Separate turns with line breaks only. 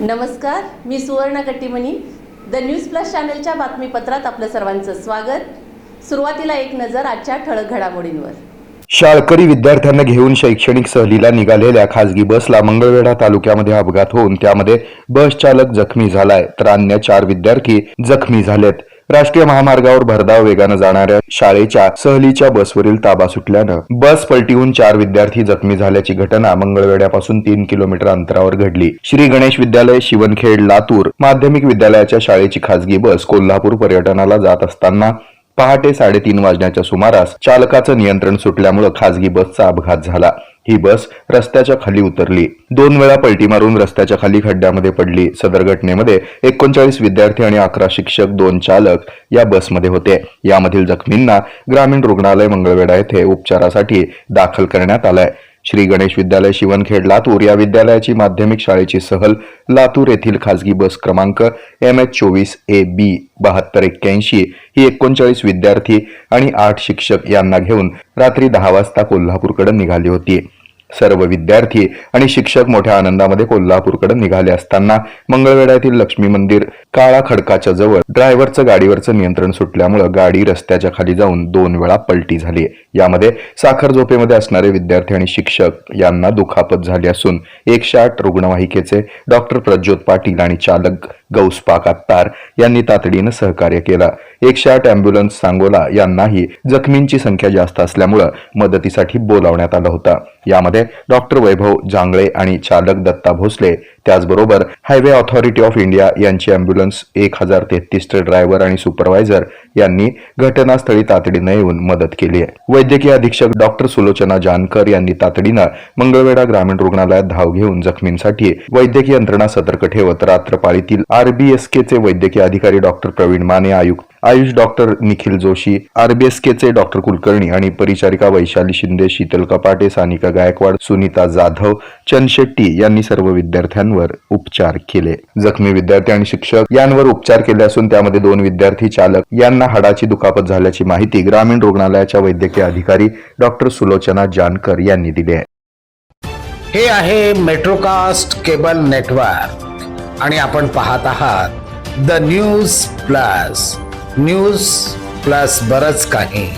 नमस्कार मी Suvarna Kattimani. The news plus चॅनलच्या बातमीपत्रात आपलं सर्वांचं स्वागत. सुरुवातीला एक नजर आजच्या ठळक घडामोडींवर.
शाळकरी विद्यार्थ्यांना घेऊन शैक्षणिक सहलीला निघालेल्या खासगी बसला मंगळवेढा तालुक्यामध्ये अपघात होऊन त्यामध्ये बस चालक जखमी झालाय तर अन्य चार विद्यार्थी जखमी झालेत. राष्ट्रीय महामार्गावर भरधाव वेगानं जाणाऱ्या शाळेच्या सहलीच्या बसवरील ताबा सुटल्यानं बस पलटीहून चार विद्यार्थी जखमी झाल्याची घटना मंगळवेढ्यापासून तीन किलोमीटर अंतरावर घडली. श्री गणेश विद्यालय शिवनखेड लातूर माध्यमिक विद्यालयाच्या शाळेची खासगी बस कोल्हापूर पर्यटनाला जात असताना पहाटे साडेतीन वाजण्याच्या सुमारास चालकाचं नियंत्रण सुटल्यामुळे खासगी बसचा अपघात झाला. ही बस रस्त्याच्या खाली उतरली. दोन वेळा पलटी मारून रस्त्याच्या खाली खड्ड्यामध्ये पडली. सदर घटनेमध्ये एकोणचाळीस विद्यार्थी आणि अकरा शिक्षक दोन चालक या बसमध्ये होते. यामधील जखमींना ग्रामीण रुग्णालय मंगळवेढा येथे उपचारासाठी दाखल करण्यात आलाय. श्री गणेश विद्यालय शिवनखेड लातूर या विद्यालयाची माध्यमिक शाळेची सहल लातूर येथील खासगी बस क्रमांक एम एच चोवीस ए बी बहात्तर एक्क्याऐंशी ही एकोणचाळीस विद्यार्थी आणि आठ शिक्षक यांना घेऊन रात्री दहा वाजता कोल्हापूरकडे निघाली होती. सर्व विद्यार्थी आणि शिक्षक मोठ्या आनंदामध्ये कोल्हापूरकडे निघाले असताना मंगळवेढा लक्ष्मी मंदिर काळा खडकाच्या जवळ ड्रायव्हरचं गाडीवरचं नियंत्रण सुटल्यामुळे गाडी रस्त्याच्या खाली जाऊन दोन वेळा पलटी झाली. यामध्ये साखर झोपेमध्ये असणारे विद्यार्थी आणि शिक्षक यांना दुखापत झाली असून एकशे आठ रुग्णवाहिकेचे डॉक्टर प्रज्योत पाटील आणि चालक गौसपाक अत्तार यांनी तातडीनं सहकार्य केलं. एकशे आठ अँब्युलन्स सांगोला यांनाही जखमींची संख्या जास्त असल्यामुळं मदतीसाठी बोलावण्यात आलं होतं. यामध्ये डॉक्टर वैभव जांगळे आणि चालक दत्ता भोसले त्याचबरोबर हायवे ऑथॉरिटी ऑफ इंडिया यांची अँब्युलन्स एक हजार तेहतीसचे ड्रायव्हर आणि सुपरवायझर यांनी घटनास्थळी तातडीनं येऊन मदत केली आहे. वैद्यकीय अधीक्षक डॉक्टर सुलोचना जानकर यांनी तातडीनं मंगळवेढा ग्रामीण रुग्णालयात धाव घेऊन जखमींसाठी वैद्यकीय यंत्रणा सतर्क ठेवत रात्रपाळीतील आरबीएसकेचे वैद्यकीय अधिकारी डॉक्टर प्रवीण माने आयुक्त आयुष डॉक्टर निखिल जोशी आरबीएसकेचे डॉक्टर कुलकर्णी आणि परिचारिका वैशाली शिंदे शीतल कपाटे सानिका गायकवाड सुनीता जाधव चंदशेट्टी यांनी सर्व विद्यार्थ्यांना विद्यार्थ्यांवर उपचार केले. जखमी विद्यार्थी आणि शिक्षक यांवर उपचार केले असून त्यामध्ये दोन विद्यार्थी चालक यांना हाडाची दुखापत झाल्याची माहिती ग्रामीण रुग्णालयाच्या वैद्यकीय अधिकारी डॉक्टर सुलोचना जानकर यांनी दिली आहे.
हे आहे मेट्रोकास्ट केबल नेटवर्क आणि आपण पाहत आहात the news plus news plus बरच काही.